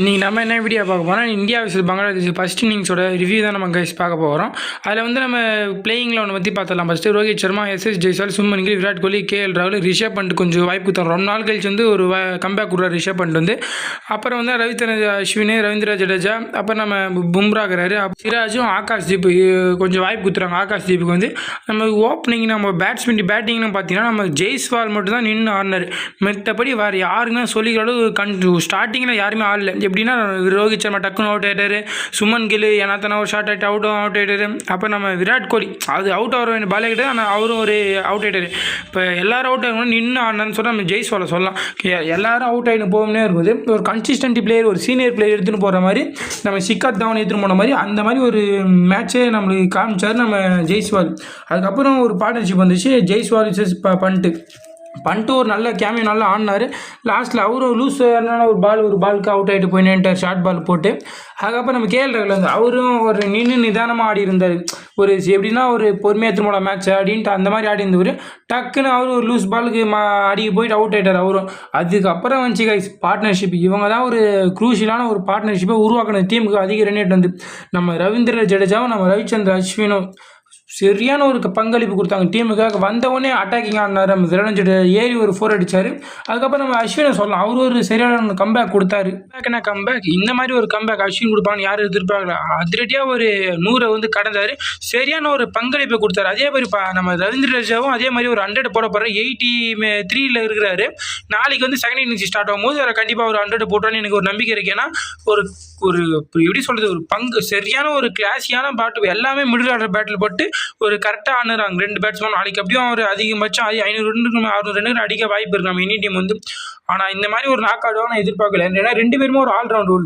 இன்றைக்கி நம்ம என்ன வீடியோ பார்க்க போகிறோம் இந்தியா vs பங்களாதேஷ் ஃபஸ்ட் இன்னிங்ஸோட ரிவ்யூ தான் நம்ம கைஸ் பார்க்க போகிறோம் அதில் வந்து நம்ம பிளேயிங்கில் ஒன்று பற்றி பார்த்துடலாம். First Rohit Sharma SS Jaiswal Shubman Gill Virat Kohli KL ராகுல் ரிஷப் பண்ட் கொஞ்சம் வாய்ப்பு தரும். ரொம்ப நாள் கழிச்சு வந்து ஒரு கம்பேக் கொடுறாரு ரிஷப் பண்ட் வந்து. அப்புறம் வந்து ரவிச்சந்திர அஸ்வின் ரவீந்திர ஜடேஜா அப்புறம் நம்ம பும்ரா இருக்கிறாரு. அப்புறம் சிராஜும் ஆகாஷ் தீப் கொஞ்சம் வாய்ப்பு கொடுத்துறாங்க. ஆகாஷ் தீப்புக்கு வந்து நம்ம ஓப்பனிங் நம்ம பேட்ஸ்மேன் பேட்டிங்னு பார்த்தீங்கன்னா நம்ம ஜெய்ஸ்வால் மட்டும் தான் நின்று ஆடினார். மற்றபடி வேறு யாருக்குமே சொல்லிக்கிற அளவு கண் ஸ்டார்டிங்கில் யாருமே ஆடல. எப்படின்னா ரோஹித் சர்மா டக்குன்னு அவுட் ஆகிட்டாரு சுமன் கில் ஏனாத்தனா ஒரு ஷார்ட் ஆகிட்டு அவுட்டும் அவுட் ஆகிட்டாரு அப்போ நம்ம விராட் கோலி அது அவுட் ஆகிற வேண்டிய பாலே கிட்ட ஆனால் அவரும் ஒரு அவுட் ஆகிட்டாரு இப்போ எல்லாரும் அவுட் ஆகணும் நின்று ஆனான்னு சொன்னால் நம்ம ஜெய்ஸ்வாலை சொல்லலாம். எல்லாரும் அவுட் ஆகிட்டு போகணும்னே இருக்குது ஒரு கன்சிஸ்டன்ட் பிளேயர் ஒரு சீனியர் பிளேயர் எடுத்துகிட்டு போகிற மாதிரி நம்ம சிக்காத் தவன் எடுத்துகிட்டு போன மாதிரி அந்த மாதிரி ஒரு மேட்ச்சே நம்மளுக்கு காமிச்சார் நம்ம ஜெய்ஸ்வால் அதுக்கப்புறம் ஒரு பார்ட்னர்ஷிப் வந்துச்சு ஜெய்ஸ்வால் விசஸ் பண்ணிட்டு ஒரு நல்ல கேமியோ நல்லா ஆடினார். லாஸ்ட்டில் அவரும் லூஸ் ஒரு பால் ஒரு பாலுக்கு அவுட் ஆகிட்டு போய் நின்ட்டார் ஷார்ட் பால் போட்டு. அதுக்கப்புறம் நம்ம கேஎல் ரகுலர் வந்து அவரும் ஒரு நின்று நிதானமாக ஆடி இருந்தார். ஒரு எப்படின்னா ஒரு பொறுமையாக திரும்ப மேட்ச் அப்படின்ட்டு அந்த மாதிரி ஆடி இருந்தவர். டக்குன்னு அவரும் ஒரு லூஸ் பாலுக்கு மா அடிக்க போயிட்டு அவுட் ஆகிட்டார் அவரும். அதுக்கப்புறம் வந்துச்சு கைஸ் பார்ட்னர்ஷிப் இவங்க தான் ஒரு குரூஷியலான ஒரு பார்ட்னர்ஷிப்பை உருவாக்கின டீமுக்கு அதிக ரன் ரேட் வந்து நம்ம ரவீந்திர ஜடேஜாவும் நம்ம ரவிச்சந்திர அஸ்வினும் சரியான ஒரு பங்களிப்பு கொடுத்தாங்க. டீமுக்காக வந்தவொடனே அட்டாக்கிங் ஆடினார். நம்ம திரளஞ்சிட்டு ஏறி ஒரு ஃபோர் அடித்தார் அதுக்கப்புறம் நம்ம அஸ்வினை சொல்லலாம். அவர் ஒரு சரியான கம்பேக் கொடுத்தாரு. பேக்னா கம்பேக் இந்த மாதிரி ஒரு கம்பேக் அஸ்வின் கொடுப்பாங்கன்னு யாரும் எதிர்பார்க்கல. அதிரடியாக ஒரு நூறை வந்து கடந்தார். சரியான ஒரு பங்களிப்பை கொடுத்தாரு. அதே மாதிரி நம்ம ரவீந்திர ராஜாவும் அதே மாதிரி ஒரு ஹண்ட்ரட் போட போகிறார் எயிட்டி த்ரீல இருக்கிறாரு. நாளைக்கு வந்து செகண்ட் இன்னிங்ஸ் ஸ்டார்ட் ஆகும்போது அவர் கண்டிப்பாக ஒரு ஹண்ட்ரட் போட்டோன்னு எனக்கு ஒரு நம்பிக்கை இருக்கு. ஏன்னா ஒரு ஒரு எப்படி சொல்கிறது ஒரு பங்கு சரியான ஒரு கிளாஸியான பாட்டு எல்லாமே மிடில் ஆர்டர் பேட்டில் போட்டு ஒரு கரெக்டாக ஆனுறாங்க ரெண்டு பேட்ஸ்மேன் நாளைக்கு அப்படியும் ஒரு அதிகபட்சம் ஐநூறு ரெண்டு அறுநூறு ரன்னுக்கு அடிக்க வாய்ப்பு இருக்கு. நம்ம இனி டீம் வந்து ஆனால் இந்த மாதிரி ஒரு நாக் ஆடுவாங்க நான் எதிர்பார்க்கல. ஏன்னா ரெண்டு பேருமே ஒரு ஆல்ரவுண்ட் ஒரு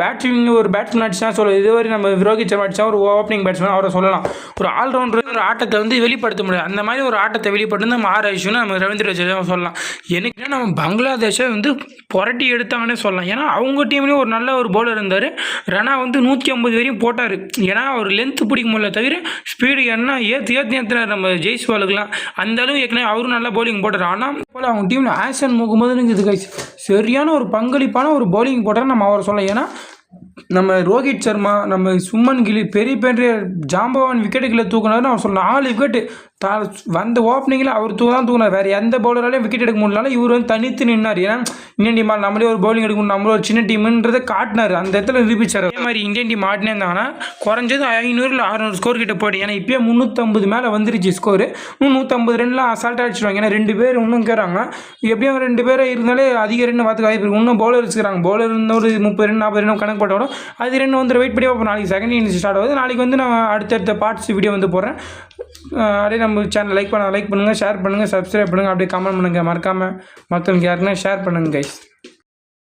பேட்டிங் ஒரு பேட்ஸ்மேன் அடிச்சா சொல்ல இதுவரை நம்ம ரோஹித் சர்மா அடிச்சா ஒரு ஓப்பனிங் பேட்ஸ்மேன் அவரை சொல்லலாம். ஒரு ஆல்ரவுண்டர் ஒரு ஆட்டத்தை வந்து வெளிப்படுத்த முடியாது. அந்த மாதிரி ஒரு ஆட்டத்தை வெளிப்படுத்தி நம்ம ஆர் ஐஷுன்னு நம்ம ரவீந்திர ஜடேஜா சொல்லலாம். எனக்கு நம்ம பங்களாதேஷை வந்து புரட்டி எடுத்தாங்கன்னே சொல்லலாம். ஏன்னா அவங்க டீம்லேயும் ஒரு நல்ல ஒரு போலர் இருந்தார். ரனா வந்து நூற்றி ஐம்பது வரையும் போட்டார். ஏன்னா அவர் லென்த்து பிடிக்க முடியல தவிர ஸ்பீடு என்ன ஏற்று ஏற்று ஏற்றுனார் நம்ம ஜெய்ஸ்வாலுக்குலாம் அந்த அளவு ஏற்கனவே அவரும் நல்லா பவுலிங் போட்டார். ஆனால் போல் அவங்க டீமில் ஆக்ஷன் முகமதுன்னு இது கைஸ் சரியான ஒரு பங்களிப்பான ஒரு பவுலிங் போட்டால் நம்ம அவரை சொல்லலாம். ஏன்னா நம்ம ரோஹித் சர்மா நம்ம சுமன் கிலி பெரிய பெரிய ஜாம்பவான் விக்கெட்டுகளை தூக்குனாருன்னு அவர் சொல்ல நாலு விக்கெட்டு தா வந்த ஓப்பனிங்கில் அவர் தூ தான் தூங்கினார் வேறு எந்த பவுலராலையும் விக்கெட் எடுக்க முடியலனாலும் இவர் வந்து தனித்து நின்னார். ஏன்னா இந்தியன் டீம் நம்மளே ஒரு பவுலிங் எடுக்கணும் நம்மளே ஒரு சின்ன டீம்ன்றதை காட்டினார். அந்த இடத்துல நிரூபிச்சார் அதே மாதிரி இந்தியன் டீம் ஆடினே இருந்தாங்கன்னா குறைஞ்சது ஐநூறு இல்லை அறுநூறு ஸ்கோர் கிட்ட போய்ட்டு ஏன்னா இப்போயே முந்நூற்றம்பது மேலே வந்துருச்சு ஸ்கோர் நூற்றம்பது ரன்லாம் அசால்ட்டாக அடிச்சிடுவாங்க ஏன்னா ரெண்டு பேர் இன்னும் கேட்குறாங்க எப்படியும் ரெண்டு பேர் இருந்தாலே அதிக ரன் பார்த்து வாய்ப்பு இருக்கு. இன்னும் பவுலர் இருக்கிறாங்க பவுலர் ஒரு முப்பது ரன் நாற்பது ரன் கணக்கு போட்டாலும் அது ரெண்டு வந்து வெயிட் பண்ணி பார்ப்போம். நாளைக்கு செகண்ட் இன்னிங்ஸ் ஸ்டார்ட் ஆகுது. நாளைக்கு வந்து நான் அடுத்தடுத்த பார்ட்ஸ் வீடியோ வந்து போடுறேன். அதே அப்படியே நம்ம சேனல் லைக் பண்ண லைக் பண்ணுங்கள் ஷேர் பண்ணுங்கள் சப்ஸ்கிரைப் பண்ணுங்கள் அப்படியே கமெண்ட் பண்ணுங்கள் மறக்காமல் மற்றவங்க யாருக்குன்னா ஷேர் பண்ணுங்கள் கைஸ்